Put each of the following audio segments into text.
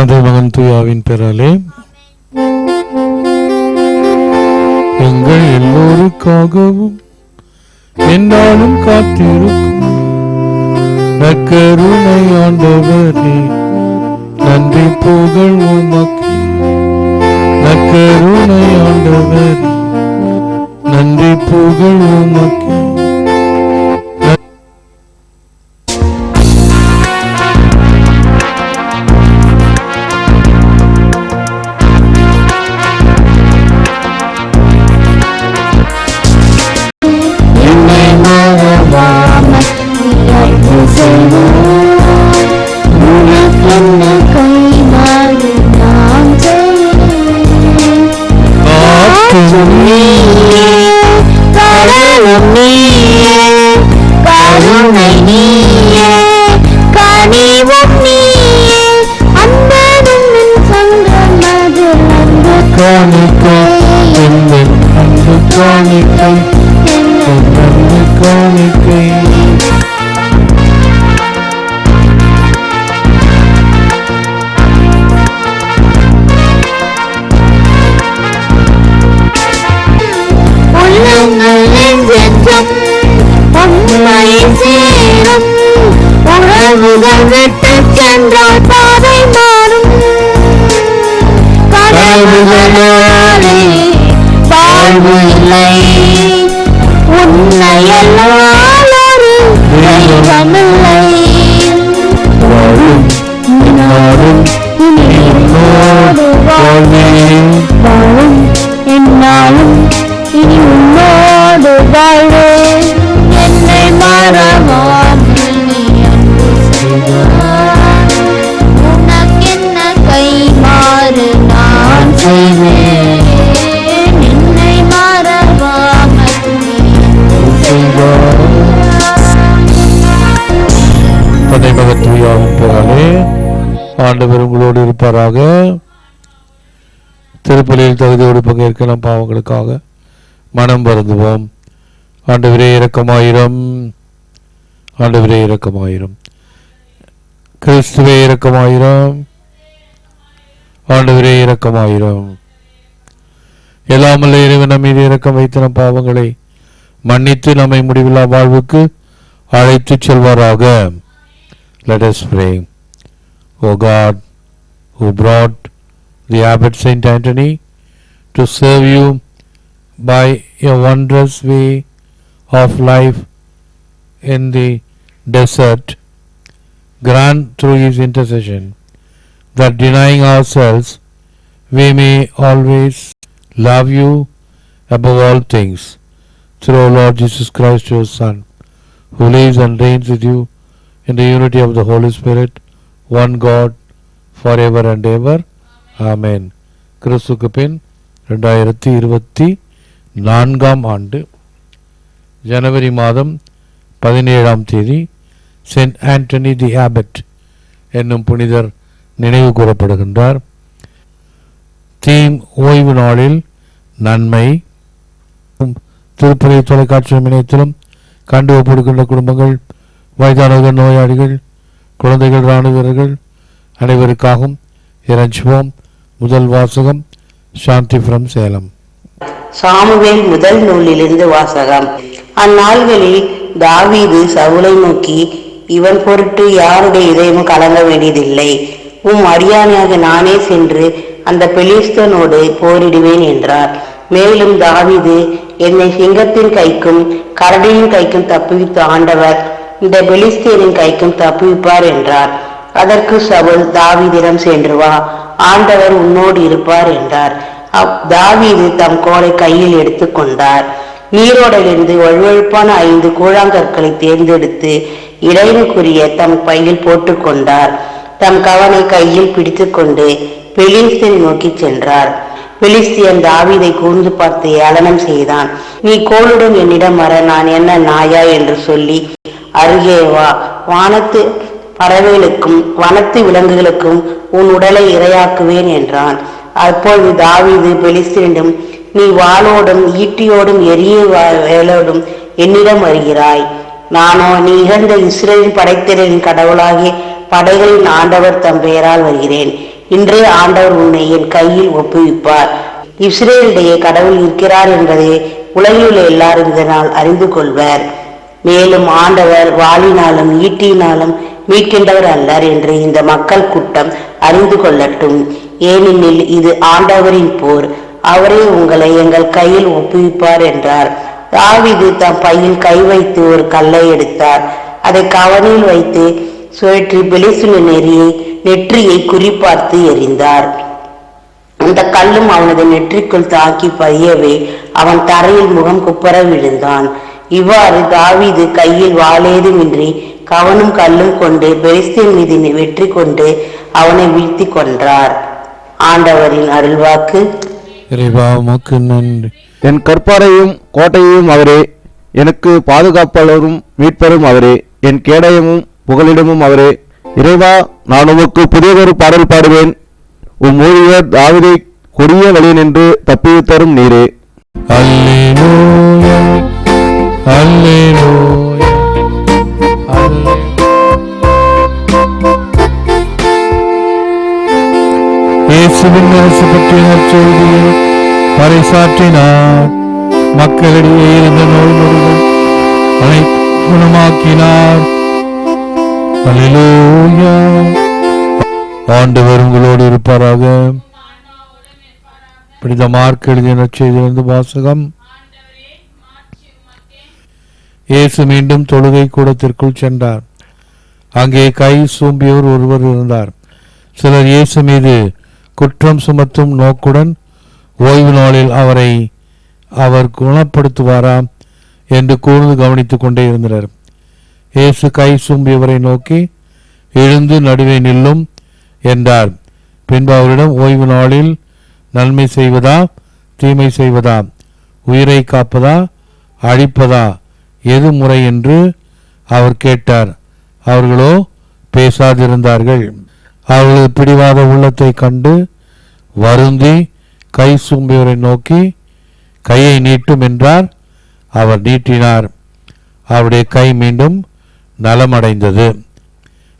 தந்தை மகன் தூயாவின் பெறாலே எங்கள் எல்லோருக்காகவும் என்னாலும் காத்திருக்கும் நக்கருணை ஆண்டவரே நன்றி புகழ் உமக்கு. நக்கருணை ஆண்டவரே நன்றி புகழ் உமக்கு. உனக்கென்ன நான் செய்வேன் சென்றால் பாதை மாறும். கனவுகளாலே வாழ்வு இல்லை. உன்னை எல்லால் ஒரு தெய்வமில்லை. வாழும் நாடும் இனி என்னோடு வாழ்வே ஆண்டவர் உங்களோடு இருப்பாராக. திருப்பலியில் தகுதியோடு பங்கேற்கலாம் பாவங்களுக்காக. மனம் வருந்துவோம். ஆண்டவரே இரக்கமாயிரம். ஆண்டவரே இரக்கமாயிரம். கிறிஸ்துவே இரக்கமாயிரம். ஆண்டவரே இரக்கமாயிரம். எல்லாமல்ல இறைவன் நம் மீது இரக்கம் வைத்த நம் பாவங்களை மன்னித்து நம்மை முடிவில்லா வாழ்வுக்கு அழைத்துச் செல்வாராக. Let pray. O God, who brought the abbot Saint Anthony to serve you by a wondrous way of life in the desert, grant through his intercession that denying ourselves, we may always love you above all things, through our Lord Jesus Christ, your Son, who lives and reigns with you in the unity of the Holy Spirit, one God forever and ever amen கிறிஸ்துக்கு பின் ரெண்டாயிரத்தி இருபத்தி நான்காம் ஆண்டு ஜனவரி மாதம் பதினேழாம் தேதி send Antony தி Abbott என்னும் புனிதர் நினைவு கூறப்படுகின்றார். தீம் ஓய்வு நாளில் நன்மை. திருப்பதி தொலைக்காட்சி இணையத்திலும் கண்டு ஒப்படுகின்ற குடும்பங்கள் வயதானவர்கள் நோயாளிகள் குழந்தைகள் இராணுவ வீரர்கள் அனைவருக்காகவும் இறைஞ்சுவோம். முதல் வாசகம் சாந்தி ஃப்ரம் சேலம். சாமுவேல் முதல் நூலிலிருந்து வாசகம். அந்நாள்களில் தாவீது சவுலை நோக்கி இவன் பொருட்டு யாருடைய இதயமும் கலங்க வேண்டியதில்லை. உம் அடியானையாக நானே சென்று அந்த பெலிஸ்தனோடு போரிடுவேன் என்றார். மேலும் தாவிது என்னை சிங்கத்தின் கைக்கும் கரடியின் கைக்கும் தப்புவித்த ஆண்டவர் இந்த பெலிஸ்தீனின் கைக்கும் தப்புவிப்பார் என்றார். அதற்கு சவுல் தாவீதிடம் சென்று வா ஆண்டவர் உன்னோடு இருப்பார் என்றார். தாவீது தம் கோலை கையில் எடுத்துக்கொண்டார் நீரோடையிலிருந்து வழுவழுப்பான ஐந்து கூழாங்கற்களை தேர்ந்தெடுத்து இடையனுக்குரிய தம் பையில் போட்டுக்கொண்டார் தம் கவனை கையில் பிடித்துக்கொண்டு பெலிஸ்தனை நோக்கி சென்றார். பெலிஸ்தியன் தாவீதை கூர்ந்து பார்த்து ஏளனம் செய்தான். நீ கோளுடன் என்னிடம் வர நான் என்ன நாயா? என்று சொல்லி அருகே வா. வானத்து பறவைகளுக்கும் வனத்து விலங்குகளுக்கும் உன் உடலை இரையாக்குவேன் என்றான். அப்பொழுது தாவீது பெலிஸ்தீனிடம் நீ வாளோடும் ஈட்டியோடும் எரிய வேலோடும் என்னிடம் வருகிறாய். நானோ நீ இகழ்ந்த இஸ்ரேலின் படைத்திரளின் கடவுளாகிய படைகளின் ஆண்டவர் தம் பெயரால் வருகிறேன். இன்றே ஆண்டவர் உன்னை என் கையில் ஒப்புவிப்பார். இஸ்ரேலிடையே கடவுள் இருக்கிறார் என்பதை உலகில் உள்ள எல்லாரும் இதனால் அறிந்து கொள்வர். மேலும் ஆண்டவர் வாளினாலும் ஈட்டினாலும் மீட்கின்றவர் அல்லர் என்று இந்த மக்கள் கூட்டம் அறிந்து கொள்ளட்டும். ஏனெனில் இது ஆண்டவரின் போர். அவரே உங்களை எங்கள் கையில் ஒப்புவிப்பார் என்றார். தாவிது தம் பையில் கை வைத்து ஒரு கல்லை எடுத்தார். அதை கவனில் வைத்து சுழற்றி பெலிசுன நெறியை நெற்றியை குறிப்பார்த்து எறிந்தார். அந்த கல்லும் அவனது நெற்றிக்குள் தாக்கி பதியவே அவன் தரையில் முகம் குப்பர விழுந்தான் இவ்வாறு தாவீது கையில் வாளேதுமின்றி கவனும் கல்லும் கொண்டு பெலிஸ்தீன் மீது வெற்றி கொண்டு அவனை வீழ்த்தி கொன்றார். ஆண்டவரின் அருள்வாக்கு. நன்றி. என் கற்பாரையும் கோட்டையும் அவரே எனக்கு பாதுகாப்பாளரும் மீட்பரும் அவரே என் கேடயமும் புகலிடமும் அவரே. இறைவா நான் உமக்கு புதியதொரு பாடல் பாடுவேன். உம் ஊழியர் தாவிதை கொடிய வழி நின்று தப்பித்தரும் நீரே. அல்லேலூயா. அரசு பற்றிய நற்செய்தியை பறைசாற்றினார். மக்களிடையே இருந்த நோய் நொடிகள் அதை குணமாக்கினார். அல்லேலூயா ஆண்டவர் உங்களோடு இருப்பாராக. பிடித்த மார்க் எழுதிய நற்செய்தியிலிருந்து வாசகம். இயேசு மீண்டும் தொழுகை கூடத்திற்குள் சென்றார். அங்கே கை சூம்பியவர் ஒருவர் இருந்தார். சிலர் இயேசு மீது குற்றம் சுமத்தும் நோக்குடன் ஓய்வு நாளில் அவரை அவர் குணப்படுத்துவாரா என்று கூர்ந்து கவனித்துக் கொண்டே இருந்தனர். இயேசு கை சூம்பியவரை நோக்கி எழுந்து நடுவே நில்லும் என்றார். பின்பு அவரிடம் ஓய்வு நாளில் நன்மை செய்வதா? தீமை செய்வதா? உயிரை காப்பதா? அழிப்பதா? எது முறை? என்று அவர் கேட்டார். அவர்களோ பேசாதிருந்தார்கள். அவர்களது பிடிவாத உள்ளத்தை கண்டு வருந்தி கை சூம்பியவரை நோக்கி கையை நீட்டும் என்றார். அவர் நீட்டினார். அவருடைய கை மீண்டும் நலமடைந்தது.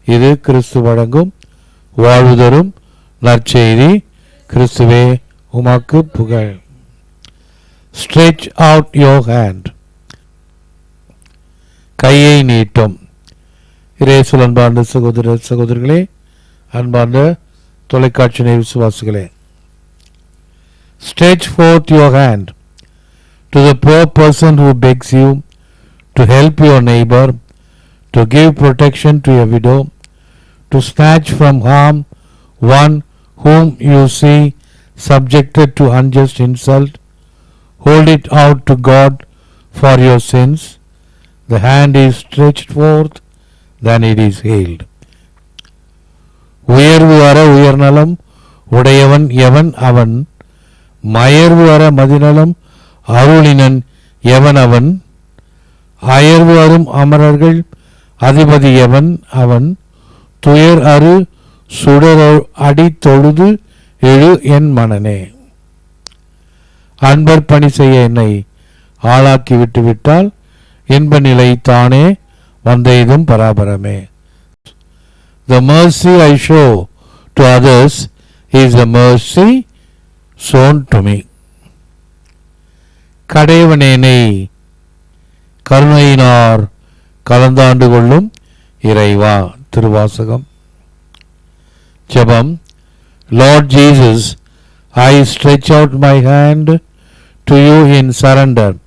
இது கிறிஸ்து வழங்கும் வாழ்வு தரும் நற்செய்தி. கிறிஸ்துவே உமாக்கு புகழ். ஸ்ட்ரெச் அவுட் யோ ஹேண்ட் கையை நீட்டும். இரேசுல் அன்பார்ந்த சகோதர சகோதரிகளே அன்பார்ந்த தொலைக்காட்சி நேர் விசுவாசிகளே stretch forth your hand to the poor person who begs you to help your neighbor, to give protection to a widow, to snatch from harm one whom you see subjected to unjust insult. Hold it out to God for your sins. The hand is stretched forth, then it is healed. உயர்வு அற உயர்நலம் உடையவன் எவன் அவன்? மயர்வு அற மதிநலம் அருளினன் எவன் அவன்? அயர்வு அரும் அமரர்கள் அதிபதி எவன் அவன்? துயர் அரு சுடர் அடி தொழுது எழு என் மனனே. அன்பர் பணி செய்ய என்னை ஆளாக்கி விட்டுவிட்டால் இன்ப நிலை தானே வந்தெய்தும் பராபரமே. The mercy I show to others is the mercy shown to me. கடைவனேனை கருணையினார் கலந்தாண்டு கொள்ளும் இறைவா திருவாசகம் ஜெபம் Lord Jesus, I stretch out my hand to you in surrender.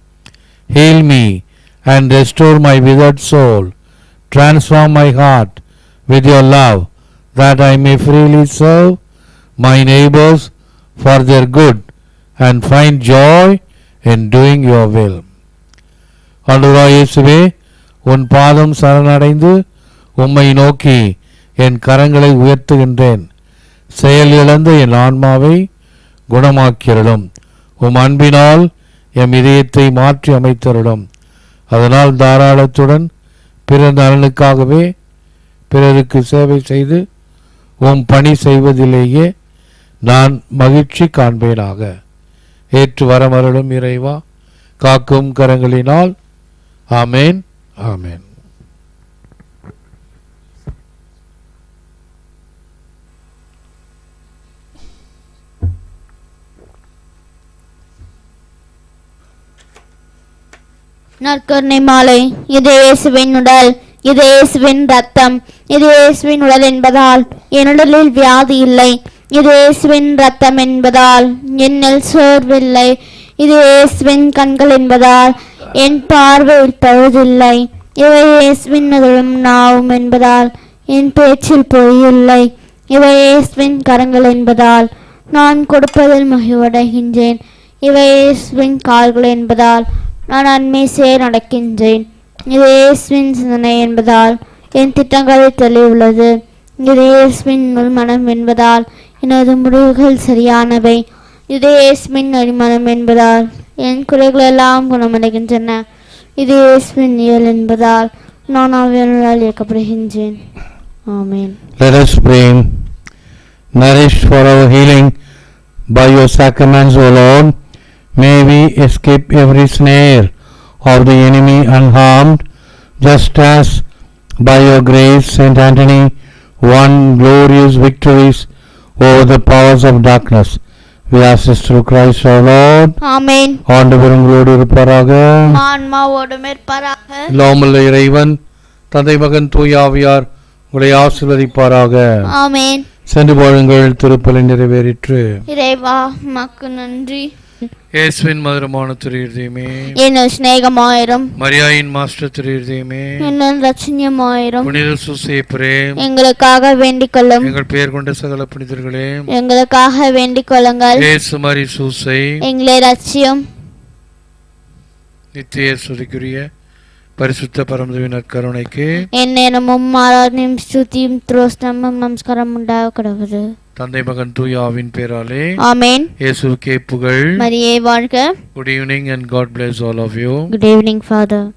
Heal me and restore my withered soul. Transform my heart with your love, that I may freely serve my neighbors for their good and find joy in doing your will. அன்றுவா இயேசுவே உன் பாதம் சரணடைந்து உம்மை நோக்கி என் கரங்களை உயர்த்துகின்றேன். செயல் இழந்த என் ஆன்மாவை குணமாக்கியருளும். உம் அன்பினால் எம் இதயத்தை மாற்றி அமைத்தருளும். அதனால் தாராளத்துடன் பிற நலனுக்காகவே பிறருக்கு சேவை செய்து உம் பணி செய்வதிலேயே நான் மகிழ்ச்சி காண்பேனாக. ஏற்று வரமருளும் இறைவா காக்கும் கரங்களினால். ஆமேன் ஆமேன். நற்கருணை மாலை இது இயேசுவின் உடல். இது இயேசுவின் ரத்தம் இது இயேசுவின் உடல் என்பதால் என் உடலில் வியாதி இல்லை. இது இயேசுவின் ரத்தம் என்பதால் என்னில் சோர்வில்லை. இது இயேசுவின் கண்கள் என்பதால் என் பார்வையில் பழுதில்லை இவை இயேசுவின் உதவும் நாவும் என்பதால் என் பேச்சில் பொய்யில்லை இவை இயேசுவின் கரங்கள் என்பதால் நான் கொடுப்பதில் மகிழ்வடைகின்றேன். இவை இயேசுவின் கால்கள் என்பதால் நான் அண்மை சேர் நடக்கின்றேன். இது இயேசுவின் சிந்தனை என்பதால் என் திட்டங்களில் தெளிவுள்ளது. இது இயேசுவின் உள்மனம் என்பதால் எனது முடிவுகள் சரியானவை. இது இயேசுவின் அடிமனம் என்பதால் என் குறைகள் எல்லாம் குணமடைகின்றன. இது இயேசுவின் இயல் என்பதால் நான் அவையினால் இயக்கப்படுகின்றேன். ஆமேன். Let us pray. Nourish for our healing. By your sacraments, O Lord, may we escape every snare. of the enemy unharmed, just as by your grace Saint Anthony won glorious victories over the powers of darkness. We ask this through Christ our Lord. ஆமென் ஆண்டவர் உங்களோடு இருப்பாராக ஆன்மாவோடு மேற்பாராக இல்லாமல்ல இறைவன் தந்தை மகன் தூயாவியார் உங்களை ஆசிர்வதிப்பாராக ஆமென் சென்று வாழுங்கள் திருப்பலி நிறைவேறிற்று இறைவா மக்கு நன்றி இயேசுவின் மதுரமான திருதயமே என்ன சிநேகமாயிரும். மரியாயின் மாஸ்டர் திருதயமே என்ன ரட்சண்யமாயிரும் புனித சுசேப்பரே. எங்களுக்காக வேண்டிக் கொள்ளும் எங்கள் பெயர் கொண்ட சகல புனிதர்களே. எங்களுக்காக வேண்டிக் கொள்ளுங்கள் இயேசு மரி சூசை. எங்களை ரட்சியும். நித்திய சுதிக்குரிய பரிசுத்த பரமதவினர் கருணைக்கு. எந்நேரமும் ஆராதனையும் ஸ்துதியும் துரோஸ்தமும் நமஸ்காரம் உண்டாக கிடக்குது தந்தை மகன் தூயாவின் பேராலே ஆமேன். இயேசுக்கே புகழ். மரியே வாழ்க. Good evening and God bless all of you. Good evening father